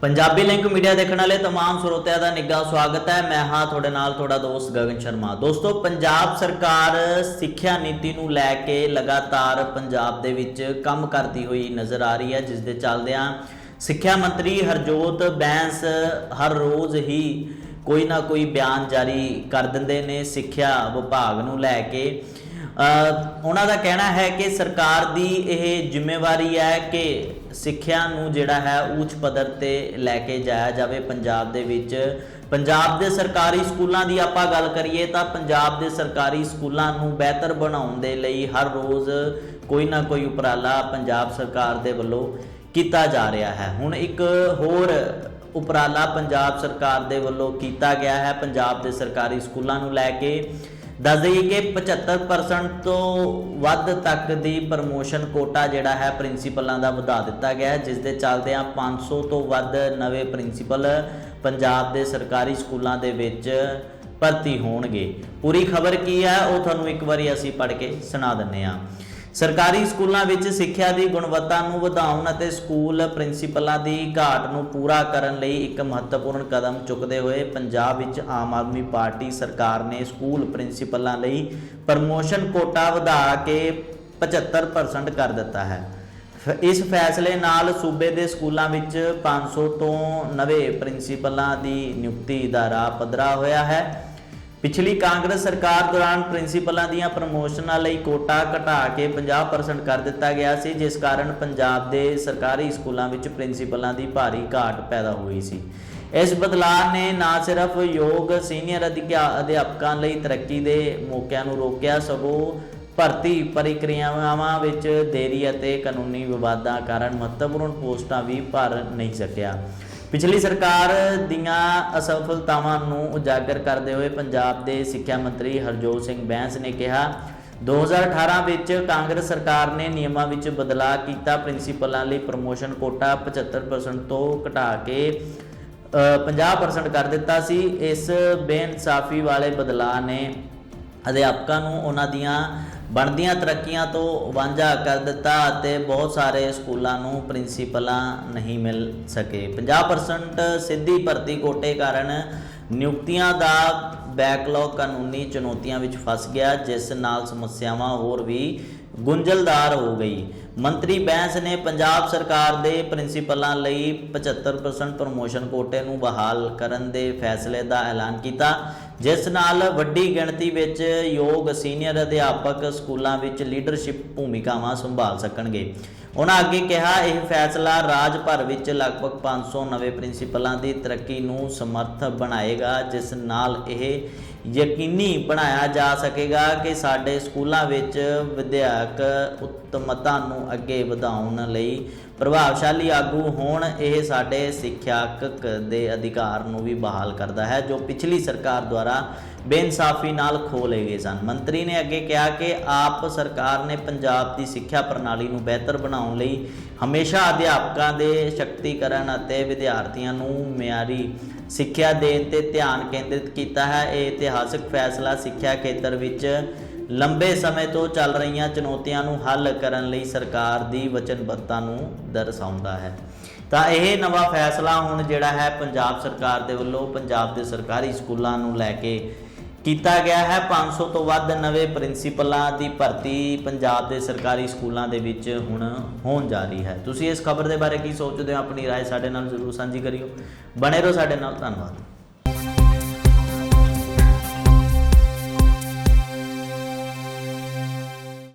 Punjabi link media ਦੇਖਣ ਵਾਲੇ तमाम ਸਰੋਤਿਆਂ ਦਾ ਨਿੱਘਾ ਸਵਾਗਤ ਹੈ ਮੈਂ ਹਾਂ ਤੁਹਾਡੇ ਨਾਲ ਤੁਹਾਡਾ ਦੋਸਤ ਗਗਨ ਸ਼ਰਮਾ ਦੋਸਤੋ ਪੰਜਾਬ ਸਰਕਾਰ ਸਿੱਖਿਆ ਨੀਤੀ ਨੂੰ ਲੈ ਕੇ ਲਗਾਤਾਰ ਪੰਜਾਬ ਦੇ ਵਿੱਚ ਕੰਮ ਕਰਦੀ ਹੋਈ ਨਜ਼ਰ ਆ ਰਹੀ ਹੈ ਜਿਸ ਦੇ ਚੱਲਦਿਆਂ ਸਿੱਖਿਆ ਮੰਤਰੀ ਹਰਜੋਤ ਬੈਂਸ ਹਰ ਰੋਜ਼ ਹੀ ਕੋਈ ਨਾ ਕੋਈ ਬਿਆਨ ਜਾਰੀ ਕਰ ਦਿੰਦੇ ਨੇ ਸਿੱਖਿਆ ਵਿਭਾਗ ਨੂੰ ਲੈ ਕੇ ਅ, ਉਹਨਾਂ ਦਾ ਕਹਿਣਾ ਹੈ ਕਿ ਸਰਕਾਰ ਦੀ ਇਹ ਜ਼ਿੰਮੇਵਾਰੀ ਹੈ ਕਿ ਸਿੱਖਿਆ ਨੂੰ ਜਿਹੜਾ ਹੈ ਉੱਚ ਪੱਧਰ ਤੇ ਲੈ ਕੇ ਜਾਇਆ ਜਾਵੇ। ਪੰਜਾਬ ਦੇ ਵਿੱਚ ਪੰਜਾਬ ਦੇ ਸਰਕਾਰੀ ਸਕੂਲਾਂ ਦੀ ਆਪਾਂ ਗੱਲ ਕਰੀਏ ਤਾਂ ਪੰਜਾਬ ਦੇ ਸਰਕਾਰੀ ਸਕੂਲਾਂ ਨੂੰ ਬਿਹਤਰ ਬਣਾਉਣ ਦੇ ਲਈ ਹਰ ਰੋਜ਼ ਕੋਈ ਨਾ ਕੋਈ ਉਪਰਾਲਾ ਪੰਜਾਬ ਸਰਕਾਰ ਦੇ ਵੱਲੋਂ ਕੀਤਾ ਜਾ ਰਿਹਾ ਹੈ। ਹੁਣ ਇੱਕ ਹੋਰ ਉਪਰਾਲਾ ਪੰਜਾਬ ਸਰਕਾਰ ਦੇ ਵੱਲੋਂ ਕੀਤਾ ਗਿਆ ਹੈ। ਪੰਜਾਬ ਦੇ ਸਰਕਾਰੀ ਸਕੂਲਾਂ ਨੂੰ ਲੈ ਕੇ ਦੱਸ ਦਈਏ ਕਿ 75% ਤੋਂ ਵੱਧ ਤੱਕ ਦੀ ਪ੍ਰਮੋਸ਼ਨ ਕੋਟਾ ਜਿਹੜਾ ਹੈ ਪ੍ਰਿੰਸੀਪਲਾਂ ਦਾ ਵਧਾ ਦਿੱਤਾ ਗਿਆ ਹੈ, ਜਿਸ ਦੇ ਚੱਲਦਿਆਂ 500 ਤੋਂ ਵੱਧ ਨਵੇਂ ਪ੍ਰਿੰਸੀਪਲ ਪੰਜਾਬ ਦੇ ਸਰਕਾਰੀ ਸਕੂਲਾਂ ਦੇ ਵਿੱਚ ਭਰਤੀ ਹੋਣਗੇ। ਪੂਰੀ ਖਬਰ ਕੀ ਹੈ, ਉਹ ਤੁਹਾਨੂੰ ਇੱਕ ਵਾਰੀ ਅਸੀਂ ਪੜ੍ਹ ਕੇ ਸੁਣਾ ਦਿੰਨੇ ਆ ਸਰਕਾਰੀ ਸਕੂਲਾਂ ਵਿੱਚ ਸਿੱਖਿਆ ਦੀ ਗੁਣਵੱਤਾ ਨੂੰ ਵਧਾਉਣ ਅਤੇ ਸਕੂਲ ਪ੍ਰਿੰਸੀਪਲਾਂ ਦੀ ਘਾਟ ਨੂੰ ਪੂਰਾ ਕਰਨ ਲਈ ਇੱਕ ਮਹੱਤਵਪੂਰਨ ਕਦਮ ਚੁੱਕਦੇ ਹੋਏ ਪੰਜਾਬ ਵਿੱਚ ਆਮ ਆਦਮੀ ਪਾਰਟੀ ਸਰਕਾਰ ਨੇ ਸਕੂਲ ਪ੍ਰਿੰਸੀਪਲਾਂ ਲਈ ਪ੍ਰਮੋਸ਼ਨ ਕੋਟਾ ਵਧਾ ਕੇ 75% ਕਰ ਦਿੱਤਾ ਹੈ। ਫ- ਇਸ ਫੈਸਲੇ ਨਾਲ ਸੂਬੇ ਦੇ ਸਕੂਲਾਂ ਵਿੱਚ 500 ਤੋਂ ਨਵੇਂ ਪ੍ਰਿੰਸੀਪਲਾਂ ਦੀ ਨਿਯੁਕਤੀ ਦਾ ਰਾਹ ਪੱਧਰਾ ਹੋਇਆ ਹੈ। ਪਿਛਲੀ ਕਾਂਗਰਸ ਸਰਕਾਰ ਦੌਰਾਨ ਪ੍ਰਿੰਸੀਪਲਾਂ ਦੀਆਂ ਪ੍ਰਮੋਸ਼ਨਾਂ ਲਈ ਕੋਟਾ ਘਟਾ ਕੇ 50% ਕਰ ਦਿੱਤਾ ਗਿਆ ਸੀ, ਜਿਸ ਕਾਰਨ ਪੰਜਾਬ ਦੇ ਸਰਕਾਰੀ ਸਕੂਲਾਂ ਵਿੱਚ ਪ੍ਰਿੰਸੀਪਲਾਂ ਦੀ ਭਾਰੀ ਘਾਟ ਪੈਦਾ ਹੋਈ ਸੀ। ਇਸ ਬਦਲਾਅ ਨੇ ਨਾ ਸਿਰਫ ਯੋਗ ਸੀਨੀਅਰ ਅਧਿਕਾ- ਅਧਿਆਪਕਾਂ ਲਈ ਤਰੱਕੀ ਦੇ ਮੌਕਿਆਂ ਨੂੰ ਰੋਕਿਆ, ਸਗੋਂ ਭਰਤੀ ਪ੍ਰਕਿਰਿਆਵਾਂ ਵਿੱਚ ਦੇਰੀ ਅਤੇ ਕਾਨੂੰਨੀ ਵਿਵਾਦਾਂ ਕਾਰਨ ਮਹੱਤਵਪੂਰਨ ਪੋਸਟਾਂ ਵੀ ਭਰ ਨਹੀਂ ਸਕਿਆ। ਪਿਛਲੀ ਸਰਕਾਰ ਦੀਆਂ ਅਸਫਲਤਾਵਾਂ ਨੂੰ ਉਜਾਗਰ ਕਰਦੇ ਹੋਏ ਪੰਜਾਬ ਦੇ ਸਿੱਖਿਆ ਮੰਤਰੀ ਹਰਜੋਤ ਸਿੰਘ ਬੈਂਸ ਨੇ ਕਿਹਾ 2018 ਵਿੱਚ ਕਾਂਗਰਸ ਸਰਕਾਰ ਨੇ ਨਿਯਮਾਂ ਵਿੱਚ ਬਦਲਾਅ ਕੀਤਾ। ਪ੍ਰਿੰਸੀਪਲਾਂ ਲਈ ਪ੍ਰਮੋਸ਼ਨ ਕੋਟਾ 75% ਤੋਂ ਘਟਾ ਕੇ ਅ, 50% ਕਰ ਦਿੱਤਾ ਸੀ। ਇਸ ਬੇਇਨਸਾਫੀ ਵਾਲੇ ਬਦਲਾਅ ਨੇ ਅਧਿਆਪਕਾਂ ਨੂੰ ਉਹਨਾਂ ਦੀਆਂ ਬਣਦੀਆਂ ਤਰੱਕੀਆਂ ਤੋਂ ਵਾਂਝਾ ਕਰ ਦਿੱਤਾ ਅਤੇ ਬਹੁਤ ਸਾਰੇ ਸਕੂਲਾਂ ਨੂੰ ਪ੍ਰਿੰਸੀਪਲਾਂ ਨਹੀਂ ਮਿਲ ਸਕੇ। 50% ਸਿੱਧੀ ਭਰਤੀ ਕੋਟੇ ਕਾਰਨ ਨਿਯੁਕਤੀਆਂ ਦਾ ਬੈਕਲੌਗ ਕਾਨੂੰਨੀ ਚੁਣੌਤੀਆਂ ਵਿੱਚ ਫਸ ਗਿਆ, ਜਿਸ ਨਾਲ ਸਮੱਸਿਆਵਾਂ ਹੋਰ ਵੀ ਗੁੰਝਲਦਾਰ ਹੋ ਗਈ। ਮੰਤਰੀ ਬੈਂਸ ਨੇ ਪੰਜਾਬ ਸਰਕਾਰ ਦੇ ਪ੍ਰਿੰਸੀਪਲਾਂ ਲਈ 75% ਪ੍ਰਮੋਸ਼ਨ ਕੋਟੇ ਨੂੰ ਬਹਾਲ ਕਰਨ ਦੇ ਫੈਸਲੇ ਦਾ ਐਲਾਨ ਕੀਤਾ, ਜਿਸ ਨਾਲ ਵੱਡੀ ਗਿਣਤੀ ਵਿੱਚ ਯੋਗ ਸੀਨੀਅਰ ਅਧਿਆਪਕ ਸਕੂਲਾਂ ਵਿੱਚ ਲੀਡਰਸ਼ਿਪ ਭੂਮਿਕਾਵਾਂ ਸੰਭਾਲ ਸਕਣਗੇ। ਉਹਨਾਂ ਅੱਗੇ ਕਿਹਾ, ਇਹ ਫੈਸਲਾ ਰਾਜ ਭਰ ਵਿੱਚ ਲਗਭਗ 500 ਨਵੇਂ ਪ੍ਰਿੰਸੀਪਲਾਂ ਦੀ ਤਰੱਕੀ ਨੂੰ ਸਮਰਥ ਬਣਾਏਗਾ, ਜਿਸ ਨਾਲ ਇਹ ਯਕੀਨੀ ਬਣਾਇਆ ਜਾ ਸਕੇਗਾ ਕਿ ਸਾਡੇ ਸਕੂਲਾਂ ਵਿੱਚ ਵਿਦਿਅਕ ਉੱਤਮਤਾ ਨੂੰ ਅੱਗੇ ਵਧਾਉਣ ਲਈ ਪ੍ਰਭਾਵਸ਼ਾਲੀ ਆਗੂ ਹੋਣ, ਇਹ ਸਾਡੇ ਸਿੱਖਿਆਕ ਦੇ ਅਧਿਕਾਰ ਨੂੰ ਵੀ ਬਹਾਲ ਕਰਦਾ ਹੈ, ਜੋ ਪਿਛਲੀ ਸਰਕਾਰ ਦੁਆਰਾ ਬੇਇਨਸਾਫੀ ਨਾਲ ਖੋਹ ਲਏ ਗਏ ਸਨ। ਮੰਤਰੀ ਨੇ ਅੱਗੇ ਕਿਹਾ ਕਿ ਆਪ ਸਰਕਾਰ ਨੇ ਪੰਜਾਬ ਦੀ ਸਿੱਖਿਆ ਪ੍ਰਣਾਲੀ ਨੂੰ ਬਿਹਤਰ ਬਣਾਉਣ ਲਈ ਹਮੇਸ਼ਾ ਅਧਿਆਪਕਾਂ ਦੇ ਸ਼ਕਤੀਕਰਨ ਅਤੇ ਵਿਦਿਆਰਥੀਆਂ ਨੂੰ ਮਿਆਰੀ ਸਿੱਖਿਆ ਦੇਣ ਤੇ ਧਿਆਨ ਕੇਂਦਰਿਤ ਕੀਤਾ ਹੈ। ਇਹ ਇਤਿਹਾਸਕ ਫੈਸਲਾ ਸਿੱਖਿਆ ਖੇਤਰ ਵਿੱਚ ਲੰਬੇ ਸਮੇਂ ਤੋਂ ਚੱਲ ਰਹੀਆਂ ਚੁਣੌਤੀਆਂ ਨੂੰ ਹੱਲ ਕਰਨ ਲਈ ਸਰਕਾਰ ਦੀ ਵਚਨਬੱਧਤਾ ਨੂੰ ਦਰਸਾਉਂਦਾ ਹੈ ਤਾਂ ਇਹ ਨਵਾਂ ਫੈਸਲਾ ਹੁਣ ਜਿਹੜਾ ਹੈ ਪੰਜਾਬ ਸਰਕਾਰ ਦੇ ਵੱਲੋਂ ਪੰਜਾਬ ਦੇ ਸਰਕਾਰੀ ਸਕੂਲਾਂ ਨੂੰ ਲੈ ਕੇ ਕੀਤਾ ਗਿਆ ਹੈ 500 ਤੋਂ ਵੱਧ ਨਵੇਂ ਪ੍ਰਿੰਸੀਪਲਾਂ ਦੀ ਭਰਤੀ ਪੰਜਾਬ ਦੇ ਸਰਕਾਰੀ ਸਕੂਲਾਂ ਦੇ ਵਿੱਚ ਹੁਣ ਹੋਣ ਜਾ ਰਹੀ ਹੈ ਤੁਸੀਂ ਇਸ ਖਬਰ ਦੇ ਬਾਰੇ ਕੀ ਸੋਚਦੇ ਹੋ ਆਪਣੀ رائے ਸਾਡੇ ਨਾਲ ਜ਼ਰੂਰ ਸਾਂਝੀ ਕਰਿਓ ਬਣੇ ਰਹੋ ਸਾਡੇ ਨਾਲ ਧੰਨਵਾਦ